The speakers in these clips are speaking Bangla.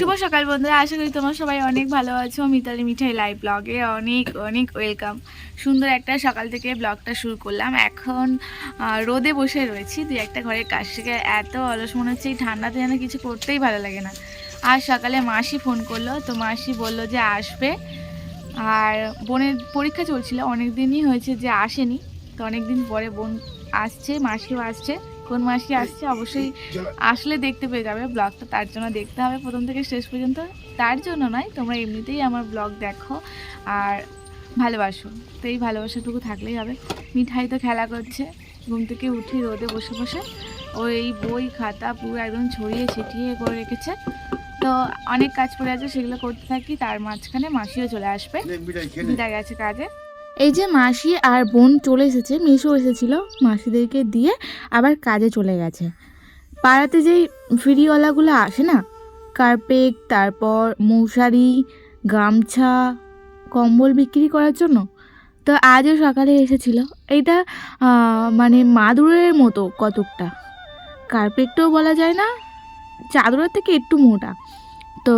শুভ সকাল বন্ধুরা, আশা করি তোমরা সবাই অনেক ভালো আছো। মিতালি মিঠাই লাইভ ব্লগে অনেক অনেক ওয়েলকাম সুন্দর একটা সকাল থেকে ব্লগটা শুরু করলাম। এখন রোদে বসে রয়েছি। দুই একটা ঘরের কাছ থেকে এত অলস মনে হচ্ছে, এই ঠান্ডাতে যেন কিছু করতেই ভালো লাগে না। আর সকালে মাসি ফোন করল, তো মাসি বলল যে আসবে। আর বোনের পরীক্ষা চলছিল অনেক দিনই হয়েছে যে আসেনি। তো অনেক দিন পরে বোন আসছে, মাসিও আসছে। কোন মাসি আসছে অবশ্যই আসলে দেখতে পেয়ে যাবে ব্লগটা তার জন্য দেখতে হবে প্রথম থেকে শেষ পর্যন্ত। তার জন্য নয় তোমরা এমনিতেই আমার ব্লগ দেখো আর ভালোবাসো। তো এই ভালোবাসাটুকু থাকলেই হবে। মিঠাই তো খেলা করছে ঘুম থেকে উঠে রোদে বসে বসে ও এই বই খাতা পুরো একদম ছড়িয়ে ছিটিয়ে করে রেখেছে। তো অনেক কাজ পড়ে আছে সেগুলো করতে থাকি তার মাঝখানে মাসিও চলে আসবে। দিদা গেছে কাজে। এই যে মাসি আর বোন চলে এসেছে, মেশো এসেছিল, মাসিদেরকে দিয়ে আবার কাজে চলে গেছে। পাড়াতে যেই ফিরিওয়ালাগুলো আসে না, কার্পেট, তারপর মশারি, গামছা, কম্বল বিক্রি করার জন্য, তো আজও সকালে এসেছিল। এইটা মানে মাদুরের মতো কতকটা। কার্পেটটাও বলা যায় না, চাদরের থেকে একটু মোটা। তো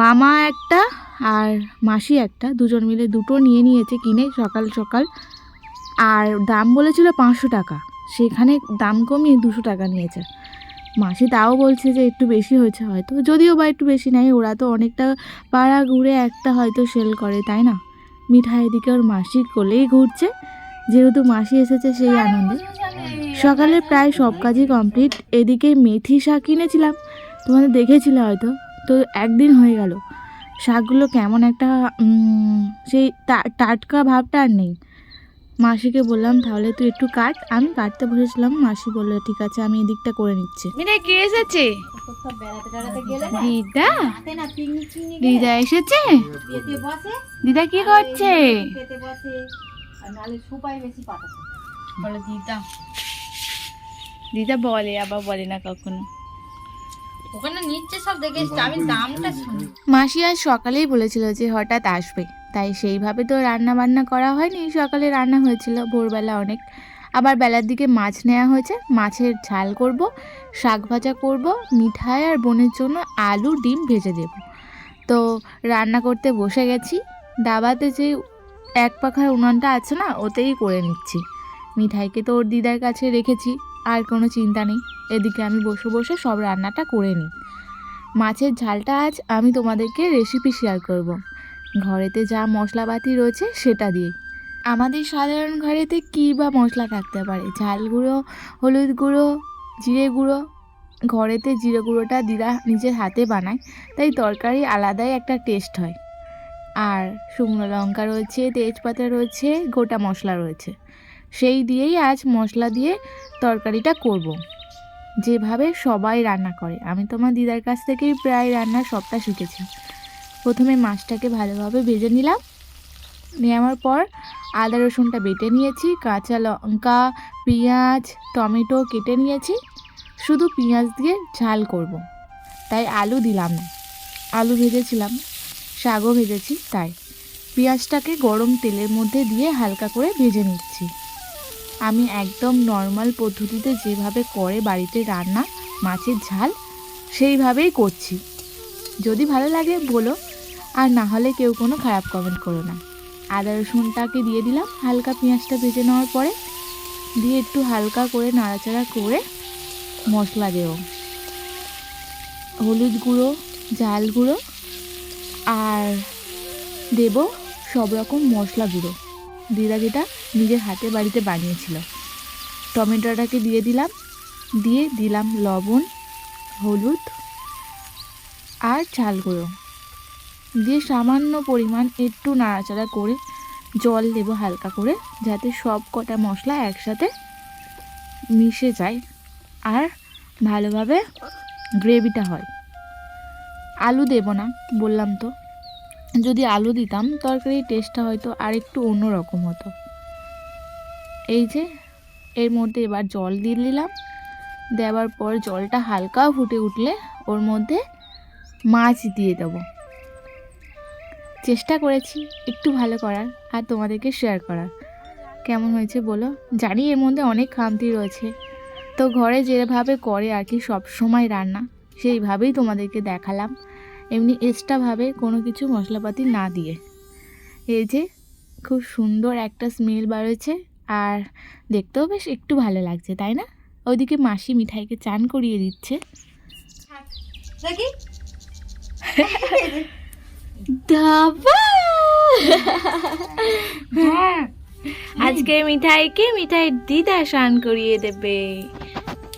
মামা একটা আর মাসি একটা, দুজন মিলে দুটো নিয়ে নিয়েছে কিনে সকাল সকাল। আর দাম বলেছিল পাঁচশো টাকা, সেখানে দাম কমিয়ে দুশো টাকা নিয়েছে। মাসি তাও বলছে যে একটু বেশি হয়েছে হয়তো, যদিও বা একটু বেশি নেয় ওরা তো অনেকটা পাড়া ঘুরে একটা হয়তো সেল করে, তাই না? মিঠাই এদিকে ওর মাসি কোলেই ঘুরছে, যেহেতু মাসি এসেছে সেই আনন্দে। সকালে প্রায় সব কাজই কমপ্লিট, এদিকে মেথি শাক কিনেছিলাম, তোমাদের দেখেছিলে হয়তো। তো একদিন হয়ে গেল। শাকগুলো কেমন একটা সেই টাটকা ভাবটা আর নেই। মাসিকে বললাম, তাহলে তুই একটু কাট। আমি কাটতে বসেছিলাম, মাসি বলল, ঠিক আছে, আমি এদিকটা করে নিচ্ছি। এসেছে? দিদা? দিদা এসেছে? দিদা কি করছে? দিদা বলে, আবার বলে না কখনো। ওখানে নিচ্ছে সব দেখে আমি দামটা শুনি। মাসি আজ সকালেই বলেছিল যে হঠাৎ আসবে। তাই সেইভাবে তো রান্না বান্না করা হয়নি সকালে রান্না হয়েছিল। ভোরবেলা অনেক। আবার বেলার দিকে মাছ নেওয়া হয়েছে। মাছের ঝাল করব শাক ভাজা করব মিঠাই আর বোনের জন্য আলু ডিম ভেজে দেব। তো রান্না করতে বসে গেছি। দাবাতে যে এক পাখার উনানটা আছে না ওতেই করে নিচ্ছি। মিঠাইকে তো ওর দিদার কাছে রেখেছি। আর কোনো চিন্তা নেই। এদিকে আমি বসে বসে সব রান্নাটা করে নিই। মাছের ঝালটা আজ আমি তোমাদেরকে রেসিপি শেয়ার করব। ঘরেতে যা মশলাপাতি রয়েছে সেটা দিয়ে আমাদের সাধারণ ঘরেতে কী বা মশলা থাকতে পারে? ঝাল গুঁড়ো, হলুদ গুঁড়ো, জিরে গুঁড়ো। ঘরেতে জিরে গুঁড়োটা দিদা নিজের হাতে বানায়, তাই তরকারি আলাদাই একটা টেস্ট হয়। আর শুকনো লঙ্কা রয়েছে, তেজপাতা রয়েছে, গোটা মশলা রয়েছে। সেই দিয়েই আজ মশলা দিয়ে তরকারিটা করব। যেভাবে সবাই রান্না করে। আমি তোমার দিদার কাছ থেকেই প্রায় রান্নার সবটা শিখেছি। প্রথমে মাছটাকে ভালোভাবে ভেজে নিলাম। নেওয়ার পর আদা রসুনটা বেটে নিয়েছি, কাঁচা লঙ্কা, পেঁয়াজ, টমেটো কেটে নিয়েছি। শুধু পেঁয়াজ দিয়ে ঝাল করব। তাই আলু দিলাম না। আলু ভেজেছিলাম, শাকও ভেজেছি, তাই। পেঁয়াজটাকে গরম তেলের মধ্যে দিয়ে হালকা করে ভেজে নিচ্ছি। আমি একদম নর্মাল পদ্ধতিতে যেভাবে করে বাড়িতে রান্না, মাছের ঝাল, সেইভাবেই করছি। যদি ভালো লাগে বলো, আর না হলে কেউ কোনো খারাপ কমেন্ট করো না। আদা রসুনটাকে দিয়ে দিলাম, হালকা পেঁয়াজটা ভেজে নেওয়ার পরে দিয়ে একটু হালকা করে নাড়াচাড়া করে মশলা দেও হলুদ গুঁড়ো, জাল গুঁড়ো, আর দেব সব রকম মশলা গুঁড়ো। দিদা যেটা নিজের হাতে বাড়িতে বানিয়েছিল। টমেটোটাকে দিয়ে দিলাম দিয়ে দিলাম লবণ, হলুদ আর চাল গুঁড়ো। দিয়ে সামান্য পরিমাণ একটু নাড়াচাড়া করে জল দেবো হালকা করে, যাতে সব কটা মশলা একসাথে মিশে যায় আর ভালোভাবে গ্রেভিটা হয়। আলু দেব না, বললাম তো। যদি আলু দিতাম, তরকারির টেস্টটা হয়তো আর একটু অন্যরকম হতো। এই যে, এর মধ্যে এবার জল দিয়ে দিলাম। দেওয়ার পর জলটা হালকা ফুটে উঠলে ওর মধ্যে মাছ দিয়ে দেবো। চেষ্টা করেছি একটু ভালো করার আর তোমাদেরকে শেয়ার করার। কেমন হয়েছে বলো? জানি এর মধ্যে অনেক খামতি রয়েছে। তো ঘরে যেভাবে করে আর কি সব সময় রান্না, সেইভাবেই তোমাদেরকে দেখালাম। এমনি এক্সট্রাভাবে কোনো কিছু মশলাপাতি না দিয়ে। এই যে খুব সুন্দর একটা স্মেল বেরোচ্ছে আর দেখতেও বেশ একটু ভালো লাগছে তাই না? ওইদিকে মাসি মিঠাইকে চান করিয়ে দিচ্ছে। হ্যাঁ। আজকে মিঠাইকে মিঠাই দিদা স্নান করিয়ে দেবে।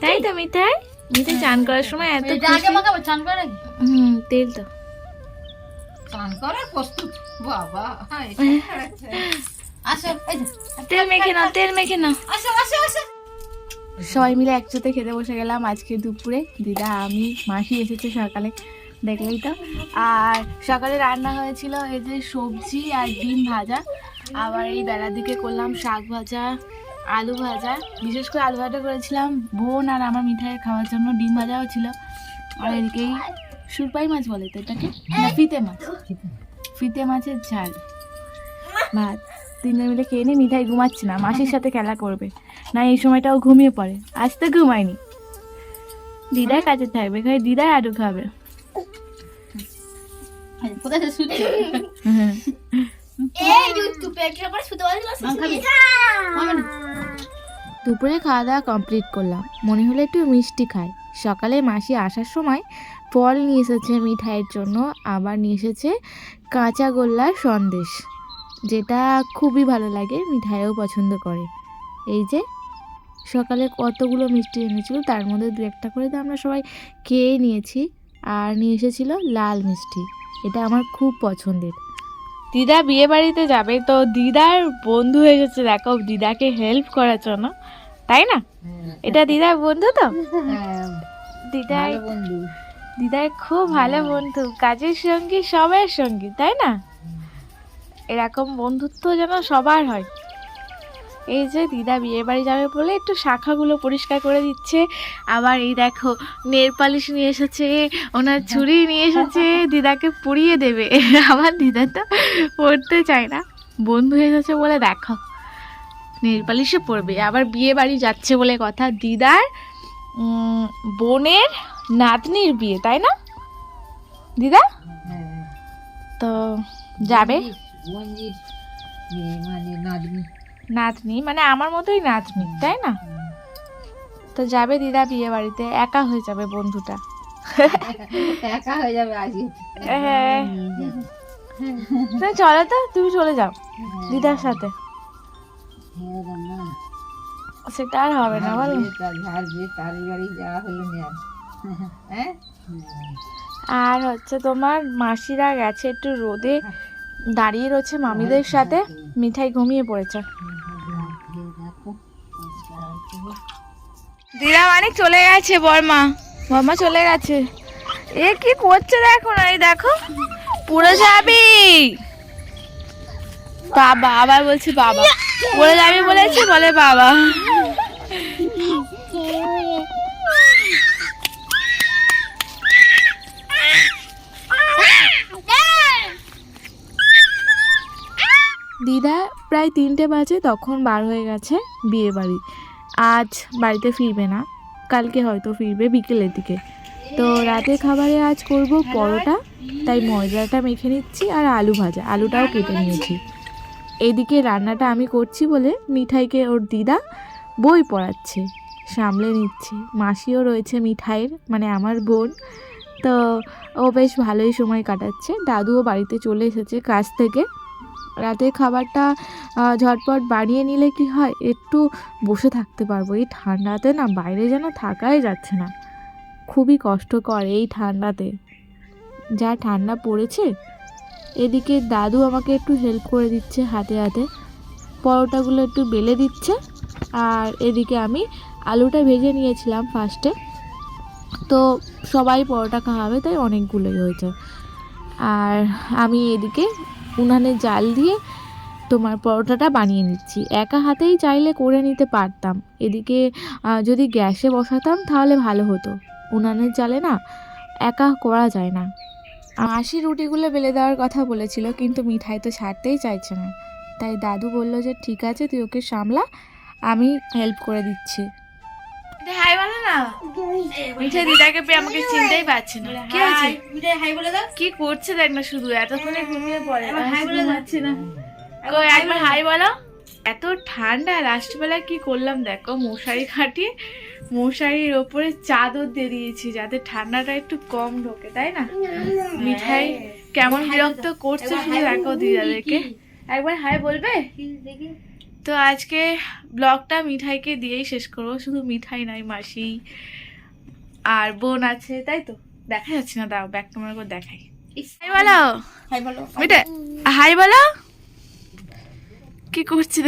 তাই তো মিঠাই? মিঠাই চান করার সময় এত আগে মাখাবো চান করে হুম তেল তো। চান করে? প্রস্তুত? বাবা আসো তেল মেখে নাও তেল মেখে নাও। আসো আসো আসো। সবাই মিলে একসাথে খেতে বসে গেলাম আজকে দুপুরে। দিদা আমি মাসি এসেছে সকালে দেখলেই তো। আর সকালে রান্না হয়েছিল এই যে সবজি আর ডিম ভাজা। আবার এই বেলার দিকে করলাম শাক ভাজা। আলু ভাজা। বিশেষ করে আলু ভাজা করেছিলাম বোন আর আমার মিঠাই খাওয়ার জন্য ডিম ভাজাও ছিল। আর এদিকেই সুরপাই মাছ বলে তো এটাকে? না ফিতে মাছ। ফিতে মাছের ঝাল। ভাত। তিনজন মিলে খেয়ে নিয়ে মিঠাই ঘুমাচ্ছে না মাসির সাথে খেলা করবে। না এই সময়টাও ঘুমিয়ে পড়ে। আজ তো ঘুমায়নি। দিদার কাছে থাকবে খালি দিদার আডু খাবে। এই, কোথায় সে শুচ্ছে মাং খাবি? খাবে? না? দুপুরে খাওয়া দাওয়া কমপ্লিট করলাম। মনে হলো একটু মিষ্টি খাই। সকালে মাসি আসার সময় ফল নিয়ে এসেছে মিঠাইয়ের জন্য, আবার নিয়ে এসেছে কাঁচা গোল্লার সন্দেশ, যেটা খুবই ভালো লাগে, মিঠাইও পছন্দ করে। এই যে, সকালে কতগুলো মিষ্টি এনেছিল, তার মধ্যে দু একটা করে তো আমরা সবাই খেয়ে নিয়েছি। আর নিয়ে এসেছিল লাল মিষ্টি, এটা আমার খুব পছন্দের। দিদা বিয়ে বাড়িতে যাবে। তো দিদার বন্ধু হয়ে গেছে। দেখো দিদাকে হেল্প করার জন্য। তাই না? এটা দিদার বন্ধু তো? দিদার দিদার খুব ভালো বন্ধু। কাজের সঙ্গী সবার সঙ্গী তাই না? এরকম বন্ধুত্ব যেন সবার হয়। এই যে দিদা বিয়ে বাড়ি যাবে বলে একটু শাখাগুলো পরিষ্কার করে দিচ্ছে। আবার এই দেখো নেল পালিশ নিয়ে এসেছে ওনার ছুরি নিয়ে এসেছে দিদাকে পরিয়ে দেবে। আমার দিদা তো পড়তে চায় না। বন্ধু এসেছে বলে দেখো নেল পালিশে পড়বে। আবার বিয়ে বাড়ি যাচ্ছে বলে কথা। দিদার বোনের নাতনির বিয়ে তাই না? দিদা? হ্যাঁ। তো যাবে? মানে নাতনি। নাতনি মানে আমার মতোই নাতনি তাই না? তো যাবে দিদা বিয়ে বাড়িতে একা হয়ে যাবে বন্ধুটা। একা হয়ে যাবে আজকে হ্যাঁ। না, চলো তো তুমি চলে যাও দিদার সাথে। সেটা আর হবে না বলো। হ্যাঁ? আর হচ্ছে তোমার মাসিরা গেছে একটু রোদে দাঁড়িয়ে রয়েছে মামিদের সাথে মিঠাই ঘুমিয়ে পড়েছে। দিদা মানে চলে গেছে, বর্মা। বর্মা চলে গেছে। এ কি করছে দেখো না দেখো পুরো যাবি। বাবা, আবার বলছি বাবা। পড়ে যাবি বলেছি, বলে বাবা। দিদা, প্রায় তিনটে বাজে, তখন বার হয়ে গেছে বিয়ে বাড়ি। আজ বাড়িতে ফিরবে না, কালকে হয়তো ফিরবে বিকেলের দিকে। তো রাতের খাবারে আজ করব পরোটা, তাই ময়দাটা মেখে নিচ্ছি আর আলু ভাজা, আলুটাও কেটে নিয়েছি। এদিকে রান্নাটা আমি করছি বলে মিঠাইকে ওর দিদা বই পড়াচ্ছে, সামলে নিচ্ছে। মাসিও রয়েছে মিঠাইয়ের মানে আমার বোন। তো ও বেশ ভালোই সময় কাটাচ্ছে। দাদুও বাড়িতে চলে এসেছে কাজ থেকে। রাতের খাবারটা ঝটপট বানিয়ে নিলে কি হয়? একটু বসে থাকতে পারব। এই ঠান্ডাতে না বাইরে যেন থাকাই যাচ্ছে না। খুবই কষ্টকর এই ঠান্ডাতে। যা ঠান্ডা পড়েছে। এদিকে দাদু আমাকে একটু হেল্প করে দিচ্ছে হাতে হাতে। পরোটাগুলো একটু বেলে দিচ্ছে। আর এদিকে আমি আলুটা ভেজে নিয়েছিলাম ফার্স্টে তো সবাই পরোটা খাওয়াবে তাই অনেকগুলোই হয়েছে। আর আমি এদিকে উনানে জাল দিয়ে তোমার পরোটাটা বানিয়ে নিচ্ছি। একা হাতেই চাইলে করে নিতে পারতাম। এদিকে যদি গ্যাসে বসাতাম তাহলে ভালো হতো। উনানের জালে না একা করা যায় না। মাসি রুটিগুলো বেলে দেওয়ার কথা বলেছিল, কিন্তু মিঠাই তো ছাড়তেই চাইছে না। তাই দাদু বলল যে, ঠিক আছে, তুই ওকে সামলা, আমি হেল্প করে দিচ্ছি। হাই বলো না? মিঠা দিদাকে পেয়ে আমাকে চিনতেই পারছে না। কি আছে? মিঠাই হাই বলে দাও। কি করছে দেখ না শুধু এতক্ষণে ঘুমিয়ে পড়ে। হাই বলে। ঘুমাচ্ছে না। কই একবার হাই বলো। এত ঠান্ডা রাষ্ট্রবেলা কি করলাম দেখো মশারি খাটিয়ে মশারির ওপরে চাদর দিয়ে দিয়েছি যাতে ঠান্ডাটা একটু কম ঢোকে তাই না? মিঠাই কেমন বিরক্ত করছে শুধু দেখো দিদাদেরকে। একবার হাই বলবে? দেখি? তো আজকে ব্লগটা মিঠাইকে দিয়েই শেষ করব। শুধু মিঠাই নয় মাসি আর বোন আছে তাই তো? দেখা যাচ্ছে না দাও ব্যাক ক্যামেরা করে দেখাই। হাই বলো। হাই বলো হাই বলো। কি করছি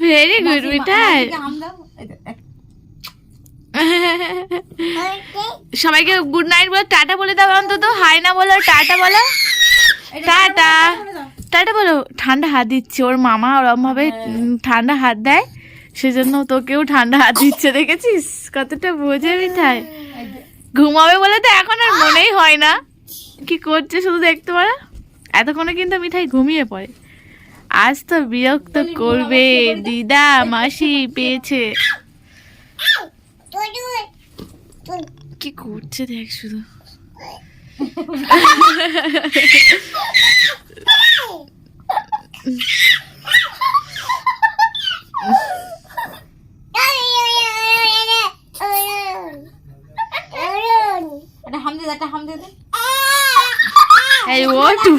ভেরি গুড মিঠাই। সবাইকে গুড নাইট বলো টাটা বলে দাও অন্তত। হাই না বলো টাটা বলো। টাটা। টাটা বলো ঠান্ডা হাত দিচ্ছে ওর মামা ওরম ভাবে ঠান্ডা হাত দেয় সেজন্য তোকেও ঠান্ডা হাত দিচ্ছে দেখেছিস? কতটা বোঝে মিঠাই। ঘুমাবে বলে তো এখন আর মনেই হয় না। কি করছে শুধু দেখতে পারো? এতক্ষণে কিন্তু মিঠাই ঘুমিয়ে পড়ে। আজ তো বিরক্ত করবে দিদা মাসি পেয়েছে। কি করছে দেখ শুধু। এই ওটু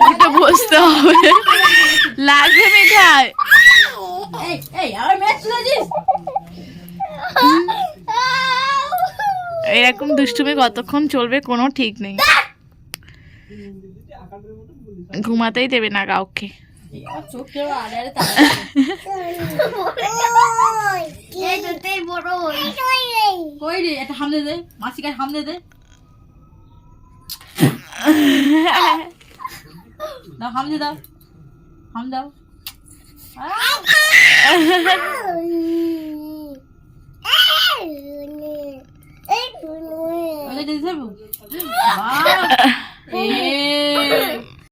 দুটো বসতে হবে লাগবে মিঠাই এই এই আবার ম্যাচ এরকম দুষ্টুমি কতক্ষণ চলবে কোনো ঠিক নেই ঘুমাতেই দেবে না কাউকে দাও আরে দিতে হবে বাহ এ